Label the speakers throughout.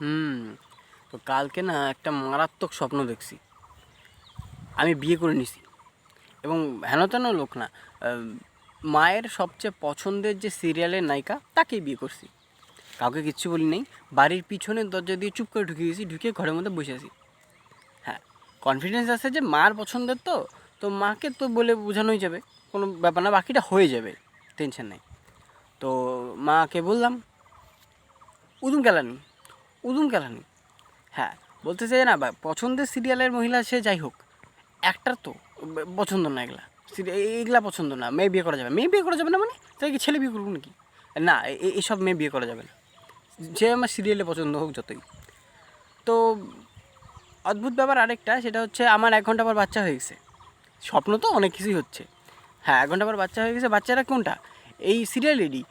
Speaker 1: হুম, তো কালকে না একটা মারাত্মক স্বপ্ন দেখছি। আমি বিয়ে করে নিছি। এবং হেন তেন লোক না মায়ের সবচেয়ে পছন্দের যে সিরিয়ালের নায়িকা, তাকেই বিয়ে করছি। কাউকে কিচ্ছু বলি নেই, বাড়ির পিছনের দরজা দিয়ে চুপ করে ঢুকে গেছি ঢুকে ঘরের মধ্যে বসে আছি। হ্যাঁ কনফিডেন্স আছে যে মার পছন্দের তো তো মাকে তো বলে বোঝানোই যাবে, কোনো ব্যাপার না, বাকিটা হয়ে যাবে টেনশন নেই। তো মাকে বললাম, উদুম কেলানি উদুম কেলানি। হ্যাঁ বলতে চাই না পছন্দের সিরিয়ালের মহিলা সে যাই হোক, একটার তো পছন্দ না এগুলা। এইগুলা পছন্দ না, মেয়ে বিয়ে করা যাবে মেয়ে বিয়ে করা যাবে না মানে? তাই কি ছেলে বিয়ে করব নাকি? না এইসব মেয়ে বিয়ে করা যাবে না। যে আমার সিরিয়ালে পছন্দ হোক যতই। তো অদ্ভুত ব্যাপার আরেকটা, সেটা হচ্ছে আমার এক ঘণ্টা পর বাচ্চা হয়ে গেছে। স্বপ্ন তো অনেক কিছুই হচ্ছে। হ্যাঁ এক ঘণ্টা পর বাচ্চা হয়ে গেছে। বাচ্চারা কোনটা? এই সিরিয়াল সিরিয়ালেরই।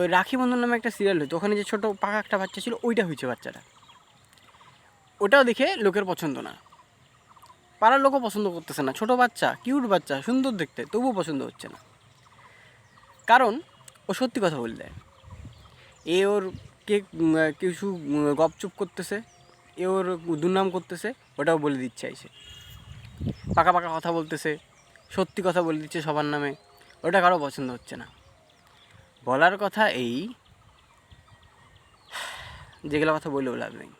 Speaker 1: ওই রাখি বন্ধন নামে একটা সিরিয়াল হতো ওখানে যে ছোটো পাকা একটা বাচ্চা ছিল, ওইটা হয়েছে বাচ্চাটা। ওটাও দেখে লোকের পছন্দ না। পাড়ার লোকও পছন্দ করতেছে না। ছোটো বাচ্চা কিউট বাচ্চা, সুন্দর দেখতে, তবুও পছন্দ হচ্ছে না। কারণ, ও সত্যি কথা বলে দেয়। এ ওর কে কিছু গপচুপ করতেছে, এ ওর দুর্নাম করতেছে, ওটাও বলে দিচ্ছে এসে পাকা পাকা কথা বলতেছে, সত্যি কথা বলে দিচ্ছে সবার নামে, ওটা কারও পছন্দ হচ্ছে না। বলার কথা এই যেগুলো কথা বললেও লাভ নেই।